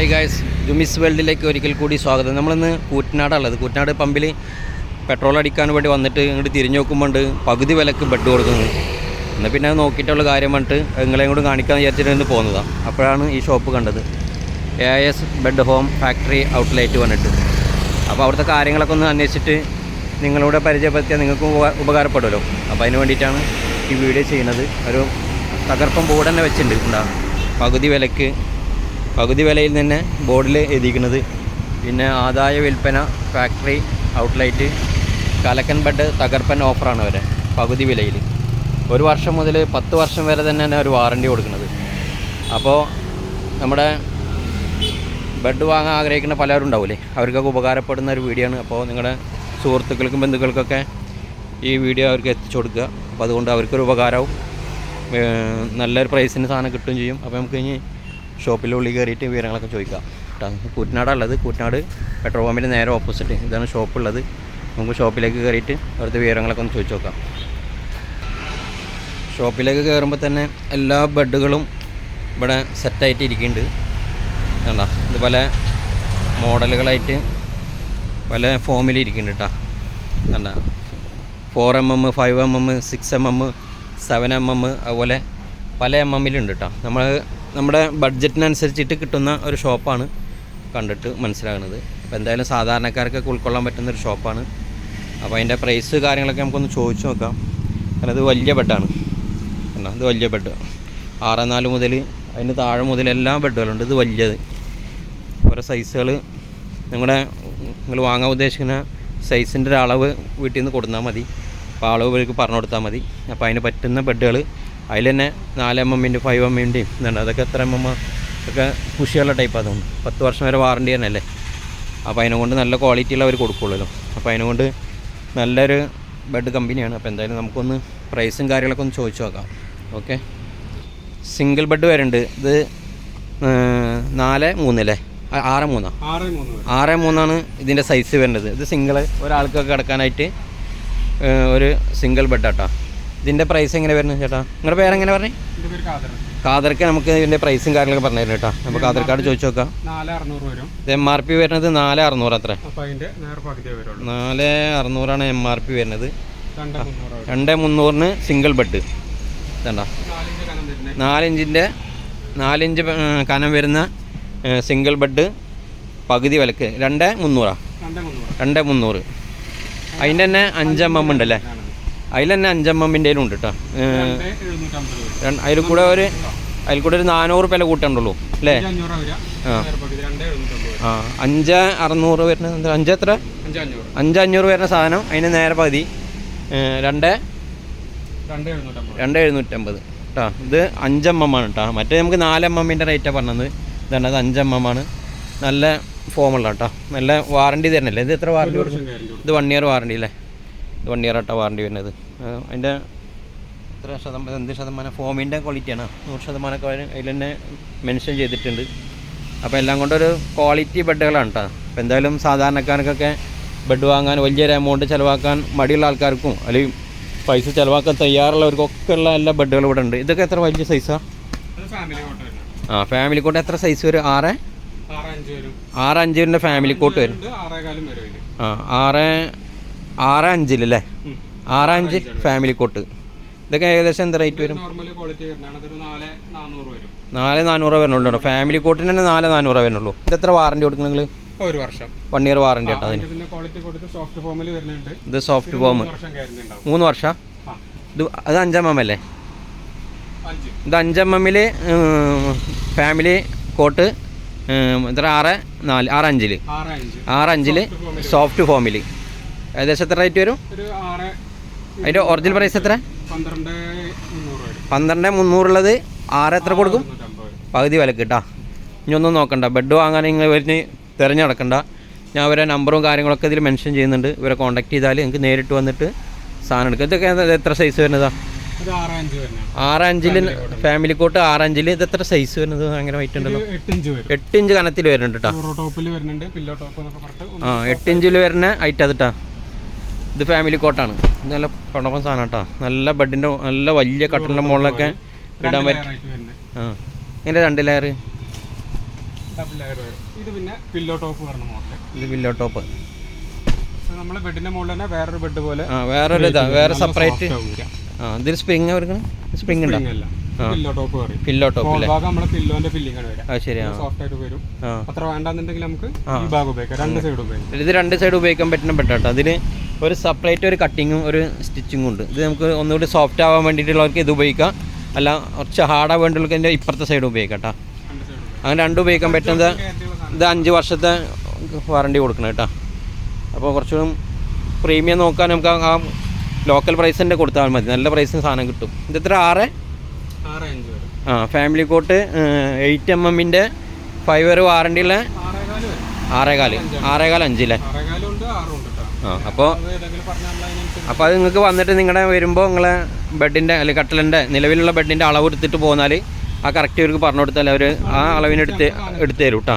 Hi guys ജുമിസ് വേൾഡിലേക്ക് ഒരിക്കൽ കൂടി സ്വാഗതം. നമ്മളിന്ന് കൂറ്റനാടാണുള്ളത്. കൂറ്റനാട് പമ്പിൽ പെട്രോൾ അടിക്കാൻ വേണ്ടി വന്നിട്ട് ഇങ്ങോട്ട് തിരിഞ്ഞു നോക്കുമ്പോൾ പകുതി വിലക്ക് ബെഡ് കൊടുക്കുന്നത് എന്നാൽ പിന്നെ അത് നോക്കിയിട്ടുള്ള കാര്യം വന്നിട്ട് നിങ്ങളെയും കൂടി കാണിക്കാമെന്ന് വിചാരിച്ചിട്ട് പോകുന്നതാണ് അപ്പോഴാണ് ഈ ഷോപ്പ് കണ്ടത്. A I S bed home factory outlet വന്നിട്ട്. അപ്പോൾ അവിടുത്തെ കാര്യങ്ങളൊക്കെ ഒന്ന് അന്വേഷിച്ചിട്ട് നിങ്ങളുടെ പരിചയപ്പെടുത്തിയാൽ നിങ്ങൾക്ക് ഉപ- ഉപകാരപ്പെടുമല്ലോ. അപ്പോൾ അതിന് വേണ്ടിയിട്ടാണ് ഈ വീഡിയോ ചെയ്യുന്നത്. ഒരു തകർപ്പം ബോർഡ് തന്നെ വെച്ചിട്ടുണ്ട്. ഉണ്ടാകും പകുതി വിലക്ക് പകുതി വിലയിൽ തന്നെ ബോർഡിൽ എഴുതിയിരിക്കുന്നത്. പിന്നെ ആദായ വിൽപ്പന ഫാക്ടറി ഔട്ട്ലൈറ്റ് കലക്കൻ ബഡ് തകർപ്പൻ ഓഫറാണ് വരെ പകുതി വിലയിൽ. ഒരു വർഷം മുതൽ പത്ത് വർഷം വരെ തന്നെ ഒരു വാറണ്ടി കൊടുക്കുന്നത്. അപ്പോൾ നമ്മുടെ ബെഡ് വാങ്ങാൻ ആഗ്രഹിക്കുന്ന പലരും ഉണ്ടാവില്ലേ അവർക്കൊക്കെ ഉപകാരപ്പെടുന്ന ഒരു വീഡിയോ ആണ്. അപ്പോൾ നിങ്ങളുടെ സുഹൃത്തുക്കൾക്കും ബന്ധുക്കൾക്കൊക്കെ ഈ വീഡിയോ അവർക്ക് എത്തിച്ചു കൊടുക്കുക. അപ്പോൾ അതുകൊണ്ട് അവർക്കൊരു ഉപകാരവും നല്ലൊരു പ്രൈസിന് സാധനം കിട്ടുകയും ചെയ്യും. അപ്പോൾ നമുക്ക് ഇനി ഷോപ്പിന്റെ ഉള്ളിൽ കയറിയിട്ട് വിവരങ്ങളൊക്കെ ചോദിക്കാം കേട്ടോ കൂറ്റനാടുള്ളത് കൂറ്റനാട് പെട്രോൾ പമ്പിന്റെ നേരെ ഓപ്പോസിറ്റ് ഇതാണ് ഷോപ്പുള്ളത്. നമുക്ക് ഷോപ്പിലേക്ക് കയറിയിട്ട് അവിടുത്തെ വിവരങ്ങളൊക്കെ ഒന്ന് ചോദിച്ചു നോക്കാം. ഷോപ്പിലേക്ക് കയറുമ്പോൾ തന്നെ എല്ലാ ബെഡുകളും ഇവിടെ സെറ്റായിട്ട് ഇരിക്കുന്നുണ്ട്. കണ്ടോ? ഇത് പല മോഡലുകളായിട്ട് പല ഫോമിൽ ഇരിക്കുന്നുണ്ട് കേട്ടോ കണ്ട? Four M M five M M six M M seven M M അതുപോലെ പല എം എമ്മിലുണ്ട് കേട്ടോ നമ്മൾ നമ്മുടെ ബഡ്ജറ്റിനനുസരിച്ചിട്ട് കിട്ടുന്ന ഒരു ഷോപ്പാണ് കണ്ടിട്ട് മനസ്സിലാകുന്നത്. അപ്പോൾ എന്തായാലും സാധാരണക്കാർക്കൊക്കെ ഉൾക്കൊള്ളാൻ പറ്റുന്ന ഒരു ഷോപ്പാണ്. അപ്പോൾ അതിന്റെ പ്രൈസ് കാര്യങ്ങളൊക്കെ നമുക്കൊന്ന് ചോദിച്ചു നോക്കാം. കാരണം ഇത് വലിയ ബെഡാണ് കണ്ടോ ഇത് വലിയ ബെഡ് ആറ് നാല് മുതൽ അതിന് താഴെ മുതൽ എല്ലാ ബെഡുകളുണ്ട് ഇത് വലിയത്. ഓരോ സൈസുകൾ നിങ്ങളുടെ നിങ്ങൾ വാങ്ങാൻ ഉദ്ദേശിക്കുന്ന സൈസിന്റെ ഒരു അളവ് വീട്ടിൽ നിന്ന് കൊടുത്താൽ മതി. അപ്പോൾ അളവ് ഇവർക്ക് പറഞ്ഞു കൊടുത്താൽ മതി. അപ്പോൾ അതിന് പറ്റുന്ന ബെഡുകൾ അതിൽ തന്നെ നാല് എം എമ്മിന്റെ ഫൈവ് എം എമ്മിന്റെയും ഇതുണ്ട്. അതൊക്കെ എത്ര എം എം ഒക്കെ പുഷിയുള്ള ടൈപ്പ് അതുകൊണ്ട്. പത്ത് വർഷം വരെ വാറണ്ടി തന്നെയല്ലേ അപ്പോൾ അതിനെക്കൊണ്ട് നല്ല ക്വാളിറ്റിയുള്ള അവർ കൊടുക്കുള്ളൂ. അപ്പോൾ അതിനുകൊണ്ട് നല്ലൊരു ബെഡ് കമ്പനിയാണ് അപ്പോൾ എന്തായാലും നമുക്കൊന്ന് പ്രൈസും കാര്യങ്ങളൊക്കെ ഒന്ന് ചോദിച്ചു നോക്കാം. ഓക്കെ സിംഗിൾ ബെഡ് വരുന്നുണ്ട്. ഇത് നാല് മൂന്നല്ലേ ആറ് മൂന്നാ? ആറ് മൂന്നാണ് ഇതിന്റെ സൈസ് വരുന്നത്. ഇത് സിംഗിൾ ഒരാൾക്കൊക്കെ കിടക്കാനായിട്ട് ഒരു സിംഗിൾ ബെഡ് ബെഡാട്ടോ ഇതിന്റെ പ്രൈസ് എങ്ങനെ വരുന്നത് ചേട്ടാ? നിങ്ങളുടെ പേരെങ്ങനെ പറഞ്ഞു? കാതർക്ക് നമുക്ക് ഇതിന്റെ പ്രൈസും കാര്യങ്ങളൊക്കെ പറഞ്ഞു തരും കേട്ടോ നമുക്ക് ആധാർ ചോദിച്ചു നോക്കാം. ഇത് എം ആർ പി വരുന്നത് നാല് അറുന്നൂറ് അത്ര. നാല് അറുന്നൂറാണ് എം ആർ പി വരുന്നത്. രണ്ട് മുന്നൂറിന് സിംഗിൾ ബെഡ് ഇതണ്ട. നാലിഞ്ചിന്റെ നാലിഞ്ച് കനം വരുന്ന സിംഗിൾ ബെഡ് പകുതി വിലക്ക്. രണ്ട് മുന്നൂറാണ് മുന്നൂറ്. രണ്ട് മുന്നൂറ്. അതിന്റെ തന്നെ അഞ്ച് എം എം ഉണ്ടല്ലേ? അതിൽ തന്നെ അഞ്ച് എം എമ്മിന്റെ ഉണ്ട് കേട്ടോ അതിൽ കൂടെ ഒരു അതിൽ കൂടെ ഒരു നാനൂറ് വില കൂട്ടണ്ടുള്ളൂ അല്ലേ? ആ. അഞ്ച് അറുന്നൂറ് വരുന്ന എന്താ അഞ്ച് എത്ര? അഞ്ച് അഞ്ഞൂറ് വരുന്ന സാധനം അതിന് നേരെ പകുതി. രണ്ട്? രണ്ട് എഴുന്നൂറ്റമ്പത്. കേട്ടോ ഇത് അഞ്ചമ്മമാണ് കേട്ടോ മറ്റേ നമുക്ക് നാലമ്മമ്മിന്റെ റേറ്റാണ് പറഞ്ഞത്. ഇതാണ് അത് നല്ല ഫോമുള്ള കേട്ടോ നല്ല വാറണ്ടി തരണല്ലേ ഇത് എത്ര വാറണ്ടി കൊടുക്കും. ഇത് വൺ ഇയർ വാറണ്ടി അല്ലേ? വൺ ഇയർ ആട്ട വാറണ്ടി വരുന്നത് അതിന്റെ എത്ര ശതമാനം എന്ത് ശതമാനം ഫോമിന്റെ ക്വാളിറ്റിയാണ് നൂറ് ശതമാനമൊക്കെ അതിൽ തന്നെ മെൻഷൻ ചെയ്തിട്ടുണ്ട്. അപ്പോൾ എല്ലാം കൊണ്ടൊരു ക്വാളിറ്റി ബെഡുകളാണ് കേട്ടോ അപ്പോൾ എന്തായാലും സാധാരണക്കാർക്കൊക്കെ ബെഡ് വാങ്ങാൻ വലിയൊരു എമൗണ്ട് ചിലവാക്കാൻ മടിയുള്ള ആൾക്കാർക്കും അല്ലെങ്കിൽ പൈസ ചിലവാക്കാൻ തയ്യാറുള്ളവർക്കൊക്കെ ഉള്ള എല്ലാ ബെഡുകളും ഇവിടെ ഉണ്ട്. ഇതൊക്കെ എത്ര വലിയ സൈസാണ് ആ? ഫാമിലി കോട്ട് എത്ര സൈസ് വരും? ആറ്? ആറ് അഞ്ച് വരും. ഫാമിലി കോട്ട് വരും. ആ ആറ് ആറ് അഞ്ചിൽ അല്ലേ ആറ് അഞ്ച് ഫാമിലി കോട്ട് ഇതൊക്കെ ഏകദേശം എന്താ റേറ്റ് വരും? നാല് നാനൂറ് വരുന്നുള്ളൂ ഫാമിലി കോട്ടിന് തന്നെ നാല് നാനൂറ് വരുന്നുള്ളൂ. ഇത് എത്ര വാറണ്ടി കൊടുക്കുന്നു നിങ്ങൾ ഒരു വർഷം. വൺ ഇയർ വാറണ്ടി കേട്ടോ അതിന്. ഇത് സോഫ്റ്റ് ഫോം മൂന്ന് വർഷം ഇത് അത് അഞ്ചാം എം അല്ലേ ഇത് അഞ്ചാം എമ്മിൽ ഫാമിലി കോട്ട് ഇത്ര എത്ര? ആറ് നാല് ആറ് അഞ്ചിൽ അഞ്ചിൽ ആറ് അഞ്ചിൽ സോഫ്റ്റ് ഫോമിൽ ഏകദേശം എത്ര റേറ്റ് വരും? അതിന്റെ ഒറിജിനൽ പ്രൈസ് എത്ര? പന്ത്രണ്ട് മുന്നൂറുള്ളത് ആറ് എത്ര കൊടുക്കും. പകുതി വിലക്ക് കേട്ടോ ഇനി ഒന്നും നോക്കണ്ട. ബെഡ് വാങ്ങാൻ നിങ്ങൾ ഇവരിന് തിരഞ്ഞെടുക്കണ്ട ഞാൻ അവരെ നമ്പറും കാര്യങ്ങളൊക്കെ ഇതിൽ മെൻഷൻ ചെയ്യുന്നുണ്ട്. ഇവരെ കോൺടാക്ട് ചെയ്താൽ നിങ്ങൾക്ക് നേരിട്ട് വന്നിട്ട് സാധനം എടുക്കാം. ഇതൊക്കെ എത്ര സൈസ് വരുന്നതാ? ഇത് ആറ് അഞ്ച് വരുന്നതാണ് ആറ് അഞ്ചിൽ ഫാമിലി കോട്ട് ആറ് അഞ്ചിൽ ഇത് എത്ര സൈസ് വരുന്നത്? അങ്ങനെ വൈറ്റ് ഉണ്ടല്ലോ. എട്ട് ഇഞ്ച് വരും. എട്ട് ഇഞ്ച് കനത്തിൽ വരുന്നുണ്ട് കേട്ടോ ആ എട്ട് ഇഞ്ചിൽ വരുന്ന ഐറ്റ് അത് കേട്ടോ ഇത് ഫാമിലി കോട്ടാണ് നല്ല പടപ്പം സാധനം കേട്ടോ നല്ല ബെഡിന്റെ നല്ല വലിയ കട്ടലിന്റെ മുകളിലൊക്കെ ഇടാൻ പറ്റും ആ. ഇതിന്റെ രണ്ട് ലെയർ ഇത് പിന്നെ പില്ലോ ടോപ്പ് ഇത് ടോപ്പ് നമ്മൾ ബെഡിന്റെ മുകളിൽ തന്നെ വേറൊരു ബെഡ് പോലെ ആ വേറൊരു ഇതാ. വേറെ സെപ്പറേറ്റ്. ആ ഇതിൽ സ്പ്രിങ് കൊടുക്കണം സ്പ്രിങ് ഉണ്ടോ? പില്ലോ ടോപ്പ് പറയും. പില്ലോ ടോപ്പ് അല്ലേ? ഭാഗം പില്ലോന്റെ ഫില്ലിംഗ് ആണ് വരിക ശരിയാ. സോഫ്റ്റ് ആയിട്ട് വരും. അത്ര വേണ്ടാന്നുണ്ടെങ്കിൽ നമുക്ക് ഈ ഭാഗം ഉപയോഗിക്കാം. രണ്ട് സൈഡ് ഉപയോഗിക്കാം. ഇത് രണ്ട് സൈഡ് ഉപയോഗിക്കാൻ പറ്റുന്ന ബെഡ് കേട്ടോ അതിന് ഒരു സെപ്പറേറ്റ് ഒരു കട്ടിങ്ങും ഒരു സ്റ്റിച്ചിങ്ങും ഉണ്ട്. ഇത് നമുക്ക് ഒന്നുകൂടി സോഫ്റ്റ് ആവാൻ വേണ്ടിയിട്ടുള്ളവർക്ക് ഇത് ഉപയോഗിക്കാം. അല്ല കുറച്ച് ഹാർഡാ വേണ്ടിയുള്ളവർക്ക് ഇതിന്റെ ഇപ്പുറത്തെ സൈഡ് ഉപയോഗിക്കാം കേട്ടോ. അങ്ങനെ രണ്ടും ഉപയോഗിക്കാൻ പറ്റുന്നത് ഇത് അഞ്ച് വർഷത്തെ വാറണ്ടി കൊടുക്കണം കേട്ടോ. അപ്പോൾ കുറച്ചുകൂടി പ്രീമിയം നോക്കാൻ നമുക്ക് ആ- ലോക്കൽ പ്രൈസിന്റെ കൊടുത്താൽ മതി. നല്ല പ്രൈസിന് സാധനം കിട്ടും. ഇത് എത്ര? ആറ്? ആ ഫാമിലി കോട്ട് എയ്റ്റ് എം എമ്മിന്റെ ഫൈവ് ഇയർ വാറണ്ടിയുള്ള ആറേകാൽ ആറേകാൽ. ആറേകാൽ അഞ്ചില്ലേ ആറേകാലും ഉണ്ട് ആറും ഉണ്ട് കേട്ടോ ആ അപ്പോൾ അപ്പോൾ അത് നിങ്ങൾക്ക് വന്നിട്ട് നിങ്ങളുടെ വരുമ്പോൾ നിങ്ങളെ ബെഡിന്റെ അല്ലെങ്കിൽ കട്ടലിന്റെ നിലവിലുള്ള ബെഡിന്റെ അളവ് എടുത്തിട്ട് പോന്നാൽ ആ കറക്റ്റ് ഇവർക്ക് പറഞ്ഞു കൊടുത്താൽ അവർ ആ അളവിനെടുത്ത് എടുത്തു തരും കേട്ടോ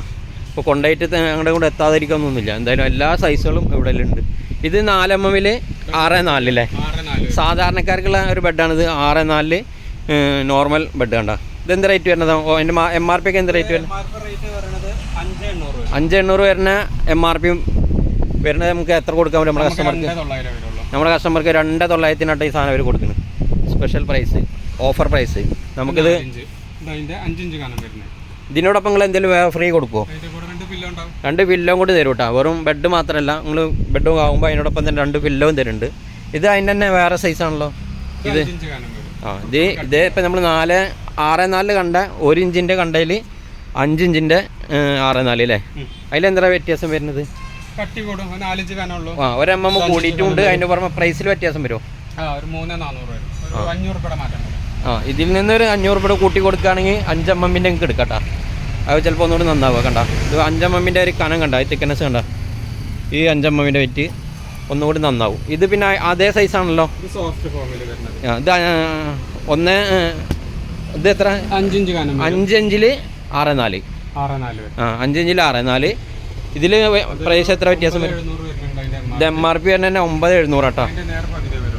അപ്പോൾ കൊണ്ടുപോയിട്ട് ഞങ്ങളുടെ കൂടെ എത്താതിരിക്കാമെന്നൊന്നുമില്ല എന്തായാലും എല്ലാ സൈസുകളും ഇവിടെ ഉണ്ട് ഇത് നാല് എം എമ്മിൽ ആറ് നാലില്ലേ ആറ് സാധാരണക്കാർക്കുള്ള ഒരു ബെഡാണിത്. ആറ് നാലിൽ നോർമൽ ബെഡ് കണ്ട. ഇതെന്ത് റേറ്റ് വരുന്നത് ഓ എന്റെ എം ആർ പി ഒക്കെ എന്ത് റേറ്റ് വരുന്നത് അഞ്ച് എണ്ണൂറ് വരുന്ന എം ആർ പി വരുന്നത് നമുക്ക് എത്ര കൊടുക്കാൻ പറ്റും? നമ്മുടെ കസ്റ്റമർക്ക് നമ്മുടെ കസ്റ്റമർക്ക് രണ്ട് തൊള്ളായിരത്തിനട്ട് ഈ സാധനം അവർ കൊടുക്കുന്നത് സ്പെഷ്യൽ പ്രൈസ് ഓഫർ പ്രൈസ് നമുക്കിത് ഇതിനോടൊപ്പം നിങ്ങൾ എന്തെങ്കിലും ഫ്രീ കൊടുക്കുമോ രണ്ട് പില്ലോ കൂടി തരും കേട്ടോ വെറും ബെഡ് മാത്രമല്ല നിങ്ങൾ ബെഡ് ആകുമ്പോൾ അതിനോടൊപ്പം തന്നെ രണ്ട് പില്ലോവും തരുന്നുണ്ട്. ഇത് അതിന്റെ തന്നെ വേറെ സൈസാണല്ലോ ഇത് ആ ഇത് ഇത് ഇപ്പം നമ്മൾ നാല് ആറ് നാലിൽ കണ്ട ഒരു ഇഞ്ചിന്റെ കണ്ടതിൽ അഞ്ചിഞ്ചിന്റെ ആറ് നാല് അല്ലേ. അതിലെന്താ വ്യത്യാസം വരുന്നത്? കട്ടി കൂടും. ഒരു നാലഞ്ച് കാണുള്ളൂ ആ ഒരു എം എം കൂടിയിട്ടുണ്ട് അതിന്റെ പുറമെ പ്രൈസിൽ വ്യത്യാസം വരുമോ? ആ ഒരു മൂന്ന് നാനൂറ് വരും. ഒരു അഞ്ഞൂറ് രൂപയുടെ മാറ്റം വരും. ആ ഇതിൽ നിന്നൊരു അഞ്ഞൂറ് രൂപ കൂട്ടി കൊടുക്കുകയാണെങ്കിൽ അഞ്ച് എം എമ്മിന്റെ നിങ്ങൾക്ക് എടുക്കട്ടാ. അത് ചിലപ്പോൾ ഒന്നുകൂടി നന്നാവുക കണ്ട. ഇത് അഞ്ച് എം എമ്മിന്റെ ഒരു കനം കണ്ട ഈ തിക്കനസ് കണ്ട. ഈ അഞ്ച് എം എമ്മിന്റെ വെയിറ്റ് ഒന്നുകൂടി നന്നാവും. ഇത് പിന്നെ അതേ സൈസാണല്ലോ ഇത് ഒന്ന് ഇത് എത്ര? അഞ്ചിഞ്ച് കാണാൻ വരും. അഞ്ച് അഞ്ചിൽ ആറ് നാല് ആ അഞ്ച് അഞ്ചിൽ ആറ് നാല്. ഇതിൽ പ്രൈസ് എത്ര വ്യത്യാസം വരും? ഇത് എം ആർ പി തന്നെ ഒമ്പത് എഴുന്നൂറ് കേട്ടോ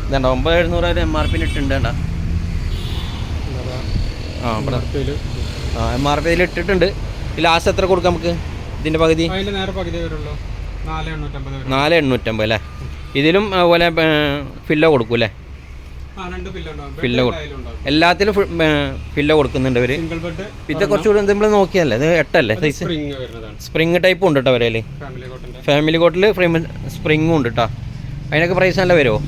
ഇതണ്ട ഒമ്പത് എഴുന്നൂറ് എം ആർ പിന് ഇട്ടിട്ടുണ്ട് കേട്ടോ ആ ആ എം ആർ പിയിൽ ഇട്ടിട്ടുണ്ട്. ലാസ്റ്റ് എത്ര കൊടുക്കാം നമുക്ക്? ഇതിന്റെ പകുതി? നാല് എണ്ണൂറ്റമ്പത് അല്ലേ? ഇതിലും അതുപോലെ ഫില്ലോ കൊടുക്കൂല്ലേ? പില്ലോ എല്ലാത്തിലും പില്ല കൊടുക്കുന്നുണ്ട് അവർ പിന്നെ ഇത് കുറച്ചുകൂടി നമ്മൾ നോക്കിയല്ലേ ഇത് എട്ടല്ലേ സൈസ് സ്പ്രിങ് ടൈപ്പ് ഉണ്ട് കേട്ടോ അവരേൽ ഫാമിലി കോട്ടിൽ കോട്ടിൽ സ്പ്രിങ്ങും ഉണ്ട് കേട്ടോ അതിനൊക്കെ പ്രൈസ് നല്ല വരുമോ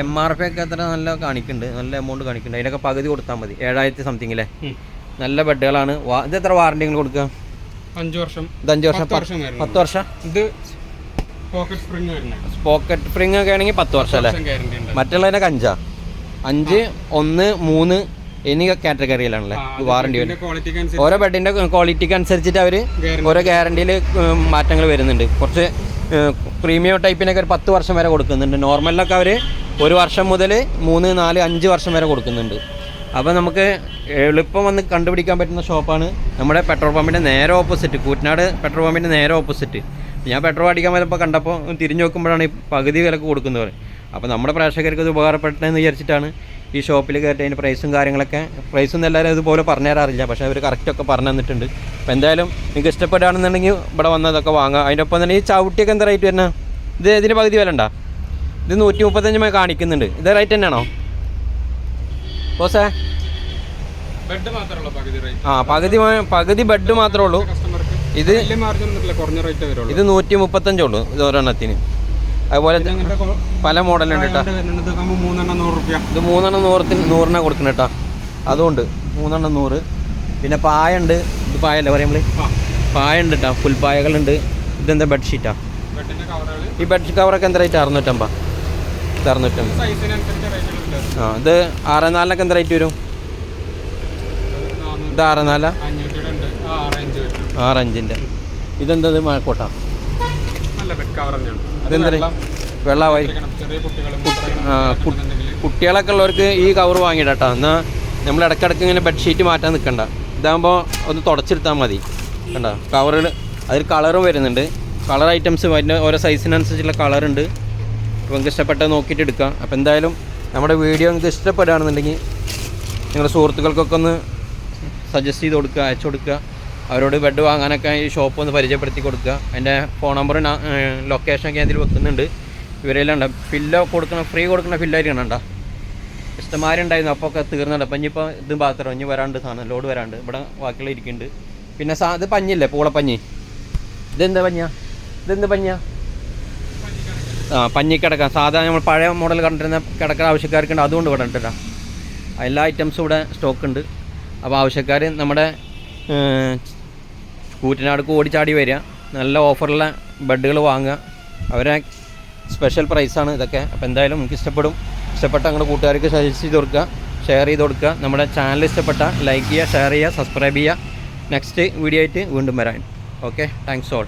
എം ആർ പി ഒക്കെ അത്ര നല്ല കാണിക്കുന്നുണ്ട് നല്ല എമൗണ്ട് കാണിക്കുന്നുണ്ട് അതിനൊക്കെ പകുതി കൊടുത്താൽ മതി ഏഴായിരത്തി സംതിങ് അല്ലേ. നല്ല ബെഡുകളാണ് ഇത് എത്ര വാറണ്ടി നിങ്ങൾ കൊടുക്കുക അഞ്ച് വർഷം. ഇത് അഞ്ച് വർഷം പത്ത് വർഷം? ഇത് പോക്കറ്റ് സ്പ്രിംഗ് വരുന്നത് പോക്കറ്റ് ഒക്കെ ആണെങ്കിൽ പത്ത് വർഷം അല്ലേ? മറ്റുള്ള മറ്റുള്ളതിനൊക്കെ അഞ്ചാ? അഞ്ച് ഒന്ന് മൂന്ന് എന്നീ കാറ്റഗറിയിലാണല്ലേ വാറണ്ടി വരും. ക്വാളിറ്റിക്ക് അനുസരിച്ച്. ഓരോ ബെഡിന്റെ ക്വാളിറ്റിക്ക് അനുസരിച്ചിട്ട് അവർ ഓരോ ഗ്യാരണ്ടിയിൽ മാറ്റങ്ങൾ വരുന്നുണ്ട്. കുറച്ച് പ്രീമിയം ടൈപ്പിനൊക്കെ ഒരു പത്ത് വർഷം വരെ കൊടുക്കുന്നുണ്ട്. നോർമലിലൊക്കെ അവർ ഒരു വർഷം മുതൽ മൂന്ന് നാല് അഞ്ച് വർഷം വരെ കൊടുക്കുന്നുണ്ട്. അപ്പോൾ നമുക്ക് എളുപ്പം വന്ന് കണ്ടുപിടിക്കാൻ പറ്റുന്ന ഷോപ്പാണ് നമ്മുടെ പെട്രോൾ പമ്പിന്റെ നേരെ ഓപ്പോസിറ്റ് കൂറ്റനാട് പെട്രോൾ പമ്പിന്റെ നേരെ ഓപ്പോസിറ്റ് ഞാൻ പെട്രോൾ അടിക്കാൻ വരുമ്പോൾ കണ്ടപ്പോൾ തിരിഞ്ഞു നോക്കുമ്പോഴാണ് ഈ പകുതി വിലക്ക് കൊടുക്കുന്നത് അപ്പോൾ നമ്മുടെ പ്രേക്ഷകർക്ക് ഇത് ഉപകാരപ്പെട്ടെന്ന് വിചാരിച്ചിട്ടാണ് ഈ ഷോപ്പിൽ കയറ്റി അതിന്റെ പ്രൈസും കാര്യങ്ങളൊക്കെ പ്രൈസും എല്ലാവരും ഇതുപോലെ പറഞ്ഞു തരാറില്ല. പക്ഷേ അവർ കറക്റ്റൊക്കെ പറഞ്ഞു തന്നിട്ടുണ്ട്. അപ്പോൾ എന്തായാലും നിങ്ങൾക്ക് ഇഷ്ടപ്പെടുകയാണെന്നുണ്ടെങ്കിൽ ഇവിടെ വന്നതൊക്കെ വാങ്ങാം. അതിന്റെ ഒപ്പം തന്നെ ഈ ചവിട്ടിയൊക്കെ എന്താ റേറ്റ് വരുന്നത്? ഇത് ഇതിന് പകുതി വില ഉണ്ടോ? ഇത് നൂറ്റി മുപ്പത്തഞ്ച് കാണിക്കുന്നുണ്ട്. ഇത് റേറ്റ് തന്നെയാണോ? ബോസേ? ആ പകുതി പകുതി ബെഡ് മാത്രമേ ഉള്ളൂ. ഇത് കുറഞ്ഞ റേറ്റ് വരുള്ളൂ. ഇത് നൂറ്റി മുപ്പത്തഞ്ചേ ഉള്ളൂ ഇത് ഒരെണ്ണത്തിന്. അതുപോലെ പല മോഡലുണ്ട് കേട്ടോ. ഇത് മൂന്നെണ്ണം നൂറത്തിന് നൂറിനാണ് കൊടുക്കുന്നത് കേട്ടോ. അതുകൊണ്ട് മൂന്നെണ്ണം നൂറ്. പിന്നെ പായ ഉണ്ട് ഇത് പായല്ലേ പറയുമ്പോൾ പായ ഉണ്ട് കേട്ടോ. ഫുൾ പായകളുണ്ട്. ഇതെന്താ ബെഡ്ഷീറ്റാ ഈ ബെഡ് കവറൊക്കെ എന്താ റേറ്റ് അറുന്നൂറ്റമ്പത്. ഇത് അറുന്നൂറ്റമ്പത് ആ ഇത് ആറ് നാലിനൊക്കെ എന്താ റേറ്റ് വരും? ഇത് ആറ് നാല? റേഞ്ച് വരും ആറ് അഞ്ചിന്റെ ഇതെന്താ ഇത് നല്ല ബെഡ് കവർ തന്നെയാണ് അത് ഇതെന്താ വെള്ളം വെള്ളമായി കുട്ടികളൊക്കെ ഉള്ളവർക്ക് ഈ കവർ വാങ്ങിയിടട്ടോ. എന്നാൽ നമ്മൾ ഇടയ്ക്കിടയ്ക്ക് ഇങ്ങനെ ബെഡ്ഷീറ്റ് മാറ്റാൻ നിൽക്കണ്ട ഇതാകുമ്പോൾ ഒന്ന് തുടച്ചെടുത്താൽ മതി. കണ്ടോ? കവറിൽ അതിൽ കളറും വരുന്നുണ്ട്. കളർ ഐറ്റംസ് അതിന്റെ ഓരോ സൈസിനനുസരിച്ചുള്ള കളറുണ്ട് അപ്പോൾ നിങ്ങൾക്ക് ഇഷ്ടപ്പെട്ടത് നോക്കിയിട്ട് എടുക്കാം. അപ്പോൾ എന്തായാലും നമ്മുടെ വീഡിയോ നിങ്ങൾക്ക് ഇഷ്ടപ്പെടുകയാണെന്നുണ്ടെങ്കിൽ നിങ്ങളുടെ സുഹൃത്തുക്കൾക്കൊക്കെ ഒന്ന് സജസ്റ്റ് ചെയ്ത് കൊടുക്കുക അയച്ചു കൊടുക്കുക. അവരോട് ബെഡ് വാങ്ങാനൊക്കെ ഈ ഷോപ്പ് ഒന്ന് പരിചയപ്പെടുത്തി കൊടുക്കുക. എന്റെ ഫോൺ നമ്പർ ലൊക്കേഷനൊക്കെ അതിൽ വെക്കുന്നുണ്ട്. ഇവരെല്ലാം ഉണ്ട് ഫില്ല കൊടുക്കണം ഫ്രീ കൊടുക്കുന്ന ഫില്ലായിരിക്കണം ഇഷ്ടമാരി ഇഷ്ടമാരുണ്ടായിരുന്നു അപ്പോൾ ഒക്കെ തീർന്നുണ്ട് അപ്പം ഇനിയിപ്പോൾ ഇത് മാത്രം ഇനി വരാണ്ട് സാധനം ലോഡ് വരാണ്ട്. ഇവിടെ ബാക്കിയുള്ള ഇരിക്കുന്നുണ്ട്. പിന്നെ സാ ഇത് പഞ്ഞില്ലേ പൂളപ്പഞ്ഞി? ഇതെന്താ പഞ്ഞ ഇതെന്ത് പഞ്ഞ ആ പഞ്ഞി കിടക്ക. സാധാരണ നമ്മൾ പഴയ മോഡൽ കണ്ടിരുന്ന കിടക്കുന്ന ആവശ്യക്കാർക്കുണ്ട്. അതുകൊണ്ട് ഇവിടെ ഉണ്ട് എല്ലാ ഐറ്റംസും ഇവിടെ സ്റ്റോക്ക് ഉണ്ട്. അപ്പോൾ ആവശ്യക്കാർ നമ്മുടെ ഏർ, കൂറ്റനാട് ഓടിച്ചാടി വരിക. നല്ല ഓഫറുള്ള ബെഡുകൾ വാങ്ങുക. അവരെ സ്പെഷ്യൽ പ്രൈസാണ് ഇതൊക്കെ. അപ്പോൾ എന്തായാലും നമുക്ക് ഇഷ്ടപ്പെടും. ഇഷ്ടപ്പെട്ട ഞങ്ങളുടെ കൂട്ടുകാർക്ക് സജസ്റ്റ് ചെയ്ത് കൊടുക്കുക ഷെയർ ചെയ്ത് കൊടുക്കുക. നമ്മുടെ ചാനൽ ഇഷ്ടപ്പെട്ട ലൈക്ക് ചെയ്യുക ഷെയർ ചെയ്യുക സബ്സ്ക്രൈബ് ചെയ്യുക. നെക്സ്റ്റ് വീഡിയോ ആയിട്ട് വീണ്ടും വരാൻ ഓക്കെ താങ്ക്സ് ഓൾ